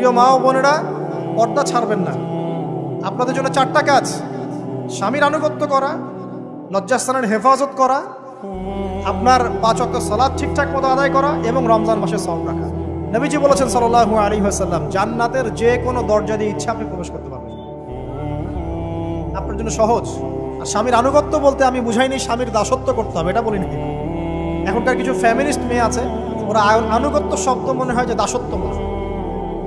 প্রিয় মা ও বোনেরা, পর্দা ছাড়বেন না। আপনাদের জন্য চারটা কাজ। স্বামীর আনুগত্য করা, লজ্জাস্থানের হেফাজত করা, আপনার পাঁচ অক্ট সালাদ ঠিকঠাক মতো আদায় করা এবং রমজান মাসে সম রাখা। নবীজি বলেছেন সাল্লাহু আলী হাসাল্লাম জান্নাতের যে কোনো দরজা দিয়ে ইচ্ছা আপনি প্রবেশ করতে পারবেন। আপনার জন্য সহজ। আর স্বামীর আনুগত্য বলতে আমি বুঝাইনি, স্বামীর দাসত্ব করতে হবে, এটা বলিনি। এখনকার কিছু ফ্যামিলিস্ট মেয়ে আছে, ওরা আনুগত্য শব্দ মনে হয় যে দাসত্ব বলে।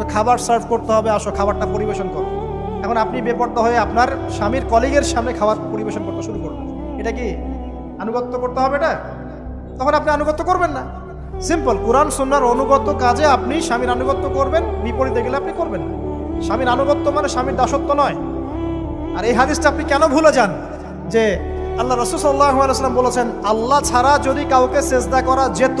ওকে খাবার সার্ভ করতে হবে, আসো খাবারটা পরিবেশন করো। এখন আপনি বেপর্দা হয়ে আপনার স্বামীর কলিগের সামনে খাবার পরিবেশন করতে শুরু করবেন এটা কি আনুগত্য করতে হবে এটা? তখন আপনি আনুগত্য করবেন না। সিম্পল কোরআন সুন্নার অনুগত কাজে আপনি স্বামীর আনুগত্য করবেন, বিপরীতে গেলে আপনি করবেন না। স্বামীর আনুগত্য মানে স্বামীর দাসত্ব নয়। আর এই হাদিসটা আপনি কেন ভুলে যান? যে আল্লাহ রসুল্লাহাম বলেছেন, আল্লাহ ছাড়া যদি কাউকে সেজদা করা যেত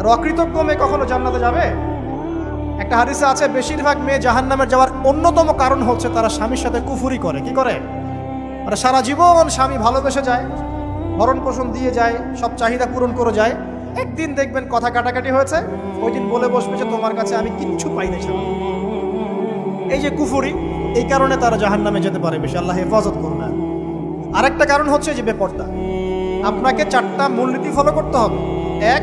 আর অকৃতজ্ঞ মেয়ে কখনো জান্নাতে যাবে? একটা হাদিসে আছে, বেশিরভাগ মেয়ে জাহান্নামের যাওয়ার অন্যতম কারণ হচ্ছে তারা স্বামীর সাথে কুফুরি করে। কি করে? মানে সারা জীবন স্বামী ভালোবেসে যায়, ভরণ পোষণ দিয়ে যায়, সব চাহিদা পূরণ করে যায়। একদিন দেখবেন কথা কাটাকাটি হয়েছে, ওই দিন বলে বসবে যে, তোমার কাছে আমি কিচ্ছু পাই না। এই যে কুফুরি, এই কারণে তারা জাহান নামে যেতে পারে বেশি। আল্লাহ হেফাজত করুন। না আরেকটা কারণ হচ্ছে যে, বেপর্দা। আপনাকে চারটা মূলনীতি ফলো করতে হবে। এক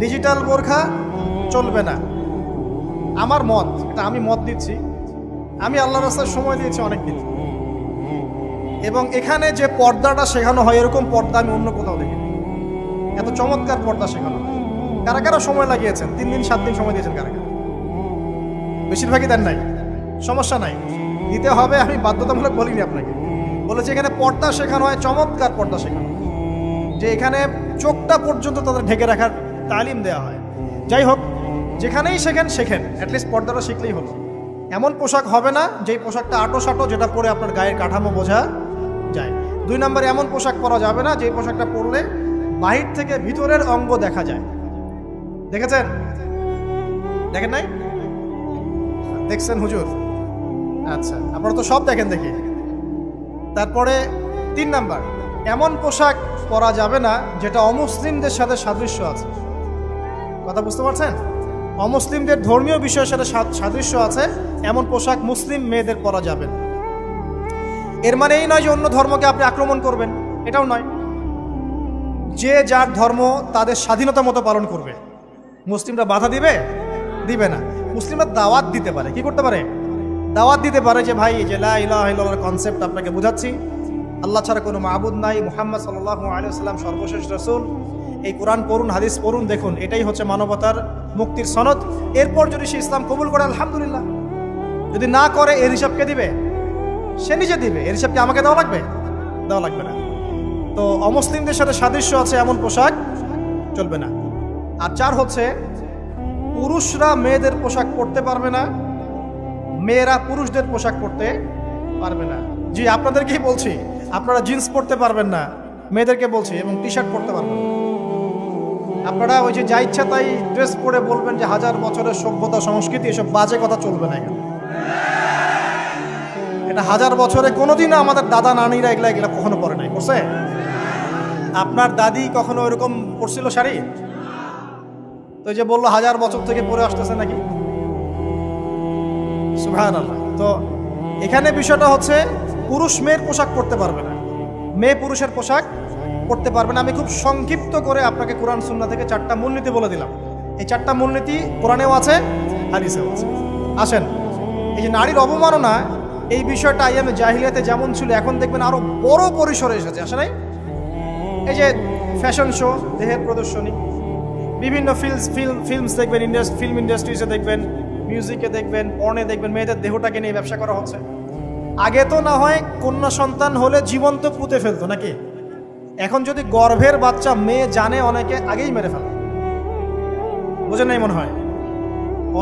ডিজিটাল বোরখা চলবে না। আমার মত, এটা আমি মত দিচ্ছি। আমি আল্লাহ রাস্তার সময় দিয়েছি অনেক দিন। এবং এখানে যে পর্দাটা শেখানো হয়, এরকম পর্দা আমি অন্য কোথাও দেখিনি। এত চমৎকার পর্দা শেখানো হয়। কারা কারা সময় লাগিয়েছেন? তিন দিন, সাত দিন সময় দিয়েছেন কারা কারা? বেশিরভাগই দেন নাই। সমস্যা নাই। দিতে হবে, আমি বাধ্যতামূলক বলিনি আপনাকে। বলেছি এখানে পর্দা শেখানো হয়, চমৎকার পর্দা শেখানো যে এখানে চোখটা পর্যন্ত তাদের ঢেকে রাখার তালিম দেওয়া হয়। যাই হোক, যেখানেই শেখেন শেখেন অ্যাটলিস্ট পর্দাটা শিখলেই হলো। এমন পোশাক হবে না যেই পোশাকটা আটো সাটো যেটা পরে আপনার গায়ের কাঠামো বোঝা যায়। দুই নম্বরে এমন পোশাক পরা যাবে না যেই পোশাকটা পরলে বাহির থেকে ভিতরের অঙ্গ দেখা যায়। দেখেছেন? দেখেন নাই? দেখছেন হুজুর? আচ্ছা আপনারা তো সব দেখেন দেখি। তারপরে তিন নাম্বার, এমন পোশাক পরা যাবে না যেটা অমুসলিমদের সাথে সাদৃশ্য আছে। কথা বুঝতে পারছেন? অমুসলিমদের ধর্মীয় বিষয়ের সাথে সাদৃশ্য আছে, এমন পোশাক মুসলিম মেয়েদের পরা যাবে এর মানে এই নয় যে অন্য ধর্মকে আপনি আক্রমণ করবেন, এটাও নয়। যে যার ধর্ম তাদের স্বাধীনতা মতো পালন করবে। মুসলিমরা বাধা দিবে? দিবে না। মুসলিমরা দাওয়াত দিতে পারে। কি করতে পারে? দাওয়াত দিতে পারে যে, ভাই যে কনসেপ্ট আপনাকে বোঝাচ্ছি। আল্লাহ ছাড়া কোনো মাহবুদ নাই। মুহাম্মদ সাল্লাল্লাহু আলাইহি সাল্লাম সর্বশেষ রাসূল। এই কোরআন পড়ুন, হাদিস পড়ুন, দেখুন, এটাই হচ্ছে মানবতার মুক্তির সনদ। এরপর যদি সে ইসলাম কবুল করে, আলহামদুলিল্লাহ। যদি না করে, এর হিসাব কে দিবে? সে নিজে দিবে। এর হিসাব কি আমাকে দেওয়া লাগবে? দেওয়া লাগবে না। তো অমুসলিমদের সাথে সাদৃশ্য আছে এমন পোশাক, চলবে না। আর চার হচ্ছে, পুরুষরা মেয়েদের পোশাক পরতে পারবে না, মেয়েরা পুরুষদের পোশাক পরতে পারবে না। জি, আপনাদেরকেই বলছি, আপনারা জিন্স পরতে পারবেন না, মেয়েদেরকে বলছি, এবং টি শার্ট পরতে পারবেন না। আপনারা ওই যে যা ইচ্ছা তাই ড্রেস পরে বলবেন যে হাজার বছরের সভ্যতা, সংস্কৃতি, এসব বাজে কথা চলবে না এখানে। এটা হাজার বছরে কোনোদিনও আমাদের দাদা, নানিরা এগুলা এগুলা কখনো পরে নাই। করছে? আপনার দাদি কখনো এরকম পরছিল শাড়ি? তো যে বলল হাজার বছর থেকে পরে আসতেছে নাকি? তো এখানে বিষয়টা হচ্ছে, পুরুষ মেয়ের পোশাক পরতে পারবে না। মেয়ে পুরুষের পোশাক পরতে পারবেন আমি খুব সংক্ষিপ্ত করে আপনাকে কোরআন সুন্না থেকে চারটা মূলনীতি বলে দিলাম। এই চারটা মূলনীতি কোরআনেও আছে, হাদিসেও আছে। আসেন, এই যে নারীর অবমাননা, এই বিষয়টা আইএমএ জাহিলিয়াতে যেমন ছিল, এখন দেখবেন আরও বড় পরিসরে এসেছে। আসে নাই? এই যে ফ্যাশন শো, দেহের প্রদর্শনী, বিভিন্ন ফিল্মস ফিল্ম ফিল্মস দেখবেন ইন্ডাস্ট ফিল্ম ইন্ডাস্ট্রিজে দেখবেন, মিউজিকে দেখবেন, পর্নে দেখবেন, মেয়েদের দেহটাকে নিয়ে ব্যবসা করা হচ্ছে। আগে তো না হয় কন্যা সন্তান হলে জীবন্ত পুঁতে ফেলতো নাকি? এখন যদি গর্ভের বাচ্চা মেয়ে জানে, অনেকে আগেই মেরে ফেলে। বোঝেন নাই মনে হয়?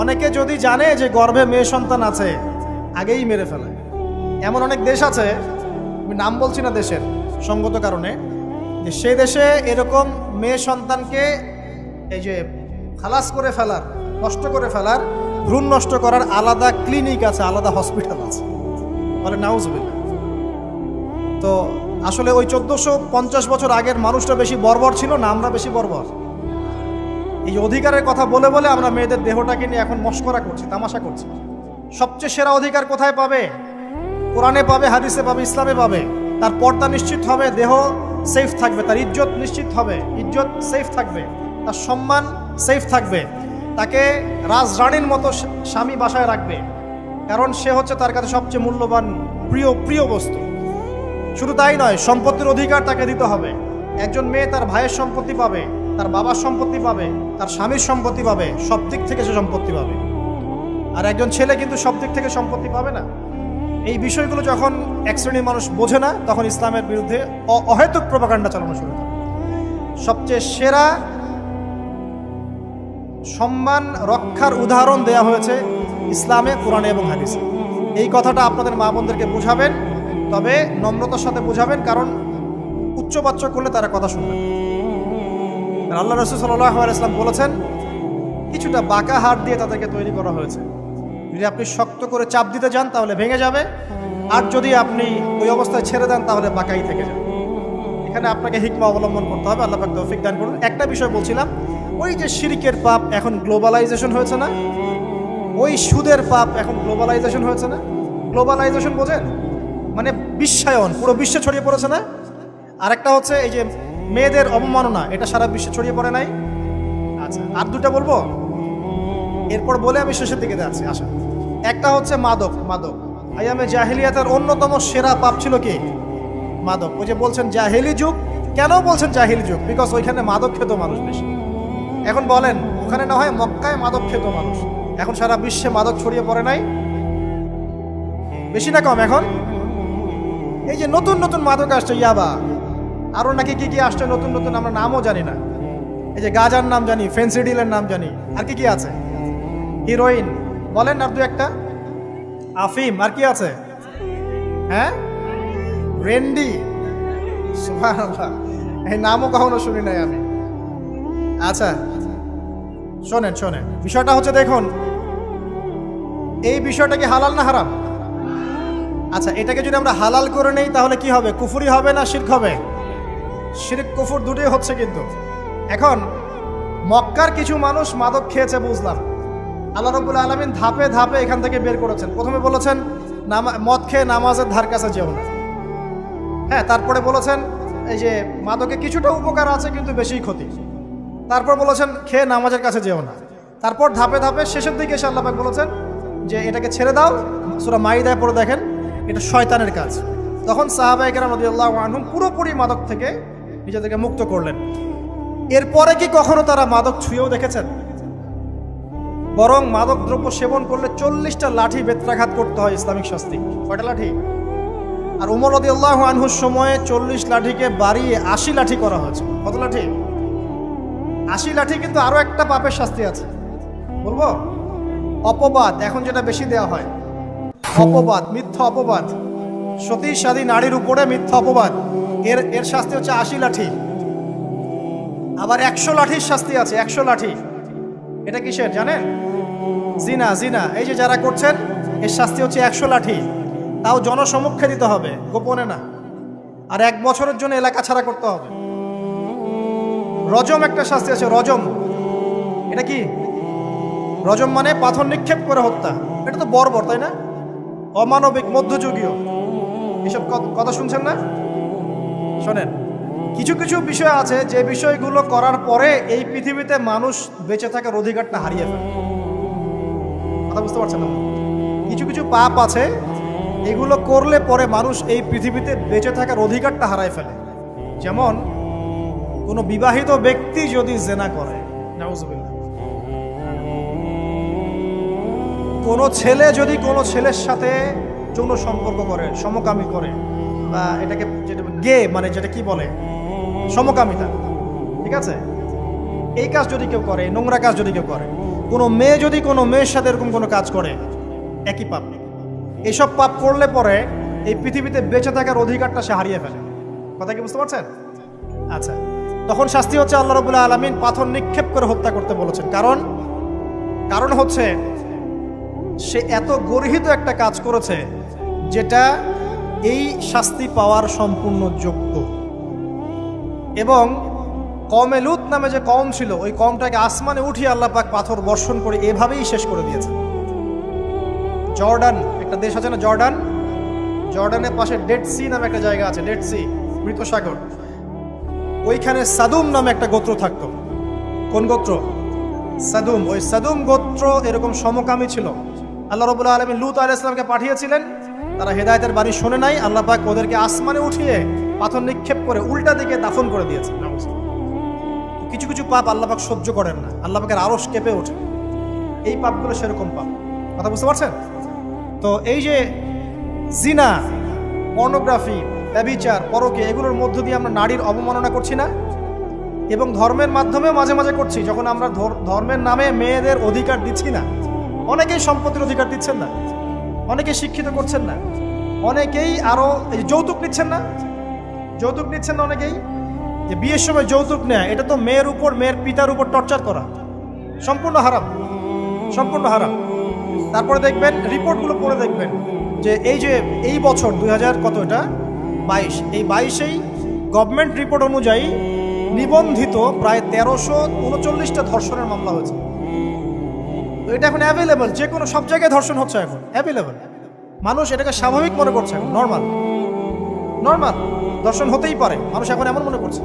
অনেকে যদি জানে যে গর্ভে মেয়ে সন্তান আছে, আগেই মেরে ফেলে। এমন অনেক দেশ আছে, আমি নাম বলছি না দেশের, সঙ্গত কারণে, যে সেই দেশে এরকম মেয়ে সন্তানকে এই যে খালাস করে ফেলার, নষ্ট করে ফেলার, ভ্রূণ নষ্ট করার আলাদা ক্লিনিক আছে, আলাদা হসপিটাল আছে। বলে নাউজবিল্লা তো আসলে ওই চোদ্দোশো পঞ্চাশ বছর আগের মানুষটা বেশি বর্বর ছিল না, আমরা বেশি বর্বর। এই অধিকারের কথা বলে বলে আমরা মেয়েদের দেহটাকে নিয়ে এখন মস্করা করছি, তামাশা করছি। সবচেয়ে সেরা অধিকার কোথায় পাবে? কোরআনে পাবে, হাদিসে পাবে, ইসলামে পাবে। তার পর্দা নিশ্চিত হবে, দেহ সেফ থাকবে, তার ইজ্জত নিশ্চিত হবে, ইজ্জত সেফ থাকবে, তার সম্মান সেফ থাকবে। তাকে রাজরানীর মতো স্বামী বাসায় রাখবে, কারণ সে হচ্ছে তার কাছে সবচেয়ে মূল্যবান, প্রিয় প্রিয় বস্তু। শুধু তাই নয়, সম্পত্তির অধিকার তাকে দিতে হবে। একজন মেয়ে তার ভাইয়ের সম্পত্তি পাবে, তার বাবার সম্পত্তি পাবে, তার স্বামীর সম্পত্তি পাবে, সব দিক থেকে সে সম্পত্তি পাবে। আর একজন ছেলে কিন্তু সব দিক থেকে সম্পত্তি পাবে না। এই বিষয়গুলো যখন এক শ্রেণির মানুষ বোঝে না, তখন ইসলামের বিরুদ্ধে অহেতুক প্রপাকাণ্ডা চালানো শুরু করে। সবচেয়ে সেরা সম্মান রক্ষার উদাহরণ দেয়া হয়েছে ইসলামে, কোরআনে এবং হাদিসে। এই কথাটা আপনাদের মা বোনদেরকে বুঝাবেন। তবে নম্রতার সাথে বুঝাবেন, কারণ উচ্চবাচ্য করলে তারা কথা শুনবে। আল্লাহ রসুল সাল্লাহ ইসলাম বলেছেন, কিছুটা বাঁকা হাত দিয়ে তাদেরকে তৈরি করা হয়েছে। যদি আপনি শক্ত করে চাপ দিতে যান, তাহলে ভেঙে যাবে। আর যদি আপনি ওই অবস্থায় ছেড়ে দেন, তাহলে বাঁকাই থেকে যাবে। এখানে আপনাকে হিকমা অবলম্বন করতে হবে, আল্লাহ তৌফিক দান করুন। একটা বিষয় বলছিলাম, ওই যে শিরিকের পাপ এখন গ্লোবালাইজেশন হয়েছে না? ওই সুদের পাপ এখন গ্লোবালাইজেশন হয়েছে না? গ্লোবালাইজেশন বোঝেন? মানে বিশ্বায়ন পুরো বিশ্বে ছড়িয়ে পড়েছে না? আর একটা হচ্ছে এই যে মেয়েদের অবমাননা, এটা সারা বিশ্বে ছড়িয়ে পড়ে নাই? আচ্ছা আর দুটা বলব? এরপর বলে আমি শেষের দিকে যাচ্ছি, আসা। একটা হচ্ছে মাদক মাদক। আয়ামে জাহিলিয়াতের অন্যতম সেরা পাপ ছিল কি? মাদক। ওই যে বলছেন জাহেলি যুগ। কেন বলছেন জাহিলি যুগ? বিকজ ওইখানে মাদক খেত মানুষ বেশি। এখন বলেন, ওখানে না হয় মক্কায় মাদক খেত মানুষ। এখন সারা বিশ্বে মাদক ছড়িয়ে পড়ে নাই? বেশি না কম এখন? এই যে নতুন নতুন মাদক আসছে, ইয়াবা। আরও নাকি কি কি আসছে নতুন নতুন আমরা নামও জানি না। এই যে গাজার নাম জানি ফেন্সিডিলের নাম জানি। আর কি কি আছে? হিরোইন। বলেন আর দু একটা। আফিম, আর কি আছে? হ্যাঁ? রেন্ডি। এই নামও কখনো শুনি নাই আমি। আচ্ছা শোনেন শোনেন। বিষয়টা হচ্ছে দেখুন, এই বিষয়টা কি হালাল না হারাম? আচ্ছা এটাকে যদি আমরা হালাল করে নেই, তাহলে কি হবে? কুফুরি হবে না শির্ক হবে? শিরক, কুফুর দুটোই হচ্ছে কিন্তু। এখন, মক্কার কিছু মানুষ মাদক খেয়েছে, বুঝলাম। আল্লাহ রবুল আলমিন ধাপে ধাপে এখান থেকে বের করেছেন। প্রথমে বলেছেন মদ খেয়ে নামাজের ধার কাছে যেও না। হ্যাঁ তারপরে বলেছেন, এই যে মাদকে কিছুটা উপকার আছে, কিন্তু বেশি ক্ষতি। তারপর বলেছেন, খেয়ে নামাজের কাছে যেও না। তারপর ধাপে ধাপে শেষের দিকে এসে আল্লাপাক বলেছেন যে, এটাকে ছেড়ে দাও। সুরা মাইদায় পড়ে দেখেন এটা শয়তানের কাজ। তখন সাহাবাহিকেরা নদী আল্লাহ আনহুম পুরোপুরি মাদক থেকে নিজেদেরকে মুক্ত করলেন। এরপরে কি কখনো তারা মাদক ছুঁয়েও দেখেছেন? বরং মাদক দ্রব্য সেবন করলে চল্লিশটা লাঠি বেত্রাঘাত করতে হয় ইসলামিক শাস্তি। কয়টা লাঠি? আর উমর রদি আল্লাহ আনহুর সময়ে চল্লিশ লাঠিকে বাড়িয়ে আশি লাঠি করা হয়েছে। কত লাঠি? আশি লাঠি কিন্তু আরও একটা পাপের শাস্তি আছে। বলব? অপবাদ, এখন যেটা বেশি দেওয়া হয়। অপবাদ, মিথ্যা অপবাদ। সতী সাদী নারীর উপরে মিথ্যা অপবাদ। এর এর শাস্তি হচ্ছে আশি লাঠি। আবার একশো লাঠির শাস্তি আছে, একশো লাঠি। এটা কিসের, জানেন? জিনা জিনা। এই যে যারা করছেন, এর শাস্তি হচ্ছে একশো লাঠি। তাও জনসমক্ষে দিতে হবে, গোপনে না। আর এক বছরের জন্য এলাকা ছাড়া করতে হবে। রজম একটা শাস্তি আছে, রজম। এটা কি? রজম মানে পাথর নিক্ষেপ করে হত্যা। এটা তো বর্বর, তাই না? অমানবিক মধ্যযুগীয়। এসব কথা শুনছেন না? শোনেন, কিছু কিছু বিষয় আছে যে বিষয়গুলো করার পরে এই পৃথিবীতে মানুষ বেঁচে থাকার অধিকারটা হারিয়ে ফেলে। কথা বুঝতে পারছেন না? কিছু কিছু পাপ আছে, এগুলো করলে পরে মানুষ এই পৃথিবীতে বেঁচে থাকার অধিকারটা হারায় ফেলে। যেমন, কোনো বিবাহিত ব্যক্তি যদি জেনা করে কোনো ছেলে যদি কোনো ছেলের সাথে যৌন সম্পর্ক করে, সমকামী করে, বা এটাকে যেটা গে মানে যেটা কি বলে? সমকামিতা। ঠিক আছে? এই কাজ যদি কেউ করে, নোংরা কাজ যদি কেউ করে, কোনো মেয়ে যদি কোনো মেয়ের সাথে এরকম কোনো কাজ করে, একই পাপ। এসব পাপ করলে পরে এই পৃথিবীতে বেঁচে থাকার অধিকারটা সে হারিয়ে ফেলে। কথা কি বুঝতে পারছেন? আচ্ছা। তখন শাস্তি হচ্ছে আল্লাহ রবুল্লাহ আলমিন পাথর নিক্ষেপ করে হত্যা করতে বলেছেন। কারণ? কারণ হচ্ছে সে এত গর্হিত একটা কাজ করেছে যেটা এই শাস্তি পাওয়ার সম্পূর্ণ যোগ্য। এবং কমে লুত নামে যে কম ছিল, ওই কমটাকে আসমানে উঠিয়ে আল্লাহ পাক পাথর বর্ষণ করে এভাবেই শেষ করে দিয়েছে জর্ডান, একটা দেশ আছে না জর্ডান? জর্ডানের পাশে ডেড সি নামে একটা জায়গা আছে, ডেড সি মৃত সাগর ওইখানে সাদুম নামে একটা গোত্র থাকতো। কোন গোত্র? সাদুম। ওই সাদুম গোত্র এরকম সমকামী ছিল। আল্লাহ রবুল্লাহ আলমী লুত আল ইসলামকে পাঠিয়েছিলেন। তারা হেদায়তের বাড়ি শোনে নাই, আল্লাহ পাক ওদেরকে আসমানে উঠিয়ে পাথর নিক্ষেপ করে উল্টা দিকে দাফন করে দিয়েছে কিছু কিছু পাপ আল্লাহ পাক সহ্য করেন না, আল্লাহ পাকের আরস কেঁপে ওঠে। এই পাপগুলো সেরকম পাপ। কথা বুঝতে পারছেন? তো এই যে জিনা, পর্নোগ্রাফি, ব্যবিচার, পরকে, এগুলোর মধ্য দিয়ে আমরা নারীর অবমাননা করছি না, এবং ধর্মের মাধ্যমেও মাঝে মাঝে করছি, যখন আমরা ধর্মের নামে মেয়েদের অধিকার দিচ্ছি না। অনেকেই সম্পত্তির অধিকার দিচ্ছেন না। অনেকে শিক্ষিত করছেন না। অনেকেই আরও এই যৌতুক নিচ্ছেন না। যৌতুক নিচ্ছেন না অনেকেই। যে বিয়ের সময় যৌতুক নেয়, এটা তো মেয়ের উপর, মেয়ের পিতার উপর টর্চার করা। সম্পূর্ণ হারাম। সম্পূর্ণ হারাম। তারপরে দেখবেন, রিপোর্টগুলো পড়ে দেখবেন যে এই যে এই বছর দুই হাজার কত এটা? বাইশ। এই বাইশেই গভর্নমেন্ট রিপোর্ট অনুযায়ী নিবন্ধিত প্রায় তেরোশো উনচল্লিশটা ধর্ষণের মামলা হয়েছে। তো এটা এখন অ্যাভেলেবল যে কোনো সব জায়গায় ধর্ষণ হচ্ছে এখন অ্যাভেলেবল মানুষ এটাকে স্বাভাবিক মনে করছে এখন নর্মাল নর্মাল দর্শন হতেই পারে, মানুষ এখন এমন মনে করছে।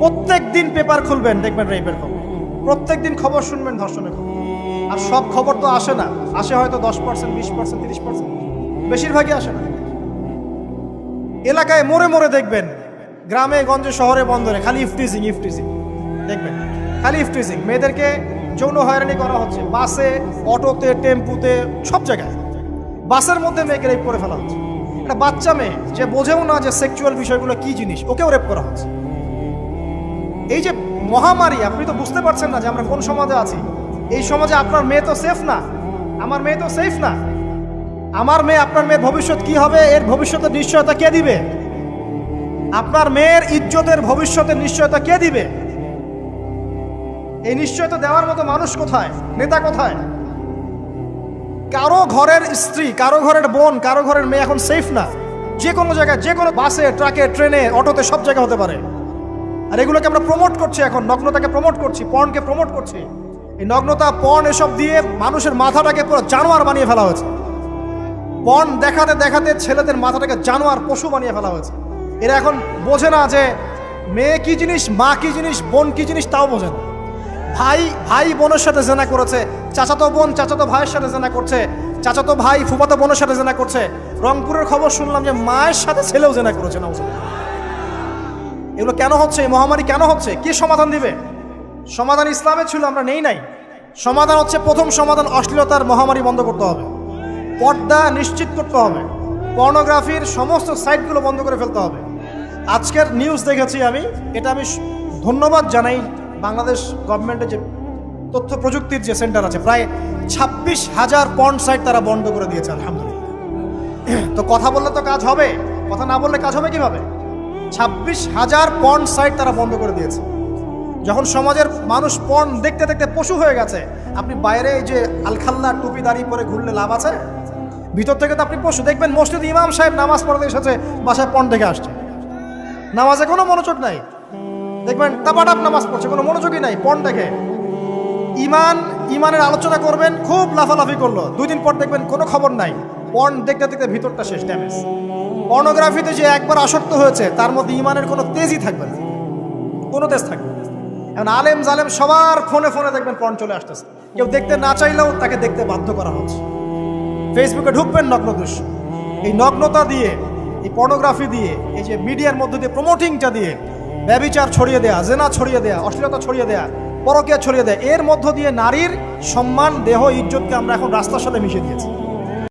প্রত্যেক দিন পেপার খুলবেন, দেখবেন রেপের খবর। প্রত্যেক দিন খবর শুনবেন ধর্ষণের খবর। আর সব খবর তো আসে না। আসে হয়তো দশ পার্সেন্ট বিশ পার্সেন্ট তিরিশ পার্সেন্ট বেশিরভাগই আসে না। এলাকায় মোড়ে মোড়ে দেখবেন, গ্রামে, গঞ্জে, শহরে, বন্দরে, খালি ইফটিজিং ইফটিজিং দেখবেন, খালি ইফটিজিং মেয়েদেরকে যৌন হয়রানি করা হচ্ছে। বাসে, অটোতে, টেম্পুতে, সব জায়গায়। বাসের মধ্যে মেয়েকে রেপ করে ফেলা হচ্ছে। একটা বাচ্চা মেয়ে, যে বোঝেও না যে সেক্সুয়াল বিষয়গুলো কি জিনিস, ওকেও রেপ করা হচ্ছে। এই যে মহামারী, আপনি তো বুঝতে পারছেন না যে আমরা কোন সমাজে আছি। এই সমাজে আপনার মেয়ে তো সেফ না। আমার মেয়ে তো সেফ না। আমার মেয়ে, আপনার মেয়ের ভবিষ্যৎ কি হবে? এর ভবিষ্যতের নিশ্চয়তা কে দিবে? আপনার মেয়ের ইজ্জতের ভবিষ্যতের নিশ্চয়তা কে দিবে? এই নিশ্চয়তা দেওয়ার মতো মানুষ কোথায়? নেতা কোথায়? কারও ঘরের স্ত্রী, কারও ঘরের বোন, কারও ঘরের মেয়ে এখন সেফ না। যে কোনো জায়গায়, যে কোনো বাসে, ট্রাকে, ট্রেনে, অটোতে সব জায়গায় হতে পারে। আর এগুলোকে আমরা প্রমোট করছি এখন, নগ্নতাকে প্রমোট করছি পর্নকে প্রমোট করছি। এই নগ্নতা পর্ন এসব দিয়ে মানুষের মাথাটাকে পুরো জানোয়ার বানিয়ে ফেলা হয়েছে। পর্ন দেখাতে দেখাতে ছেলেদের মাথাটাকে জানোয়ার পশু বানিয়ে ফেলা হয়েছে। এরা এখন বোঝে না যে মেয়ে কি জিনিস, মা কি জিনিস, বোন কি জিনিস, তাও বোঝে না। ভাই ভাই বোনের সাথে জেনা করেছে, চাচাতো বোন, চাচাতো ভাইয়ের সাথে জেনা করছে, চাচাতো ভাই ফুফাতো বোনের সাথে জেনা করছে। রংপুরের খবর শুনলাম যে মায়ের সাথে ছেলেও জেনা করেছে না এগুলো কেন হচ্ছে? এই মহামারী কেন হচ্ছে? কে সমাধান দিবে? সমাধান ইসলামে ছিল, আমরা নেই নাই। সমাধান হচ্ছে, প্রথম সমাধান অশ্লীলতার মহামারী বন্ধ করতে হবে। পর্দা নিশ্চিত করতে হবে। পর্নোগ্রাফির সমস্ত সাইটগুলো বন্ধ করে ফেলতে হবে। আজকের নিউজ দেখেছি আমি। এটা আমি ধন্যবাদ জানাই বাংলাদেশ গভর্নমেন্টের যে তথ্য প্রযুক্তির যে সেন্টার আছে, প্রায় ছাব্বিশ হাজার পর্ন সাইট তারা বন্ধ করে দিয়েছে, আলহামদুলিল্লাহ। তো কথা বললে তো কাজ হবে, কথা না বললে কাজ হবে কীভাবে? ছাব্বিশ হাজার পর্ন সাইট তারা বন্ধ করে দিয়েছে। যখন সমাজের মানুষ পর্ন দেখতে দেখতে পশু হয়ে গেছে, আপনি বাইরে এই যে আলখাল্লা টুপি দাঁড়িয়ে পরে ঘুরলে লাভ আছে? ভিতর থেকে তো আপনি পশু, দেখবেন মসজিদ ইমাম সাহেব নামাজ পড়তে এসেছে, বাসায় পণ দেখে আসছে। নামাজে কোনো মনোযোগ নাই। দেখবেন টাপাটাপ নামাজ পড়ছে, কোনো মনোযোগী নাই, পণ দেখে। ইমান, ইমানের আলোচনা করবেন, খুব লাফালাফি করল। দুই দিন পর দেখবেন কোনো খবর নাই। পর্ন দেখতে দেখতে ভিতরটা শেষ ড্যামেজ পর্নোগ্রাফিতে যে একবার আসক্ত হয়েছে, তার মধ্যে ইমানের কোনো তেজই থাকবে না। কোনো তেজ থাকবে এখন আলেম জালেম সবার ফোনে ফোনে দেখবেন পর্ন চলে আসতেছে। কেউ দেখতে না চাইলেও তাকে দেখতে বাধ্য করা হচ্ছে। ফেসবুকে ঢুকবেন নগ্ন দৃশ্য। এই নগ্নতা দিয়ে, এই পর্নোগ্রাফি দিয়ে, এই যে মিডিয়ার মধ্যে দিয়ে প্রমোটিংটা দিয়ে ব্যবিচার ছড়িয়ে দেয়া, জেনা ছড়িয়ে দেয়া, অশ্লীলতা ছড়িয়ে দেয়া, পরকিয়া ছড়িয়ে দেয়া, এর মধ্য দিয়ে নারীর সম্মান, দেহ, ইজ্জতকে আমরা এখন রাস্তার সাথে মিশিয়ে দিয়েছি।